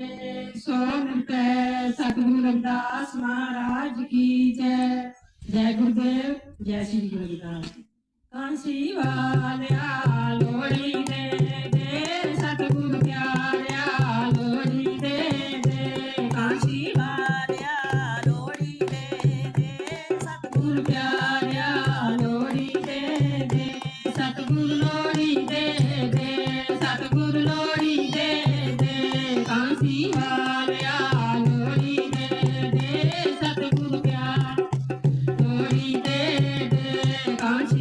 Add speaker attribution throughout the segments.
Speaker 1: सोनत सतगुरु रविदास महाराज की जय। जय गुरुदेव, जय श्री रविदास। काशी वालिया लोड़ी दे दे सतगुरु प्यारिया लोड़ी दे दे। कांसी वालिया लोड़ी दे दे सतगुरु प्यारिया लोड़ी दे दे सतगुरु लोड़ी दे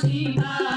Speaker 1: Shiva.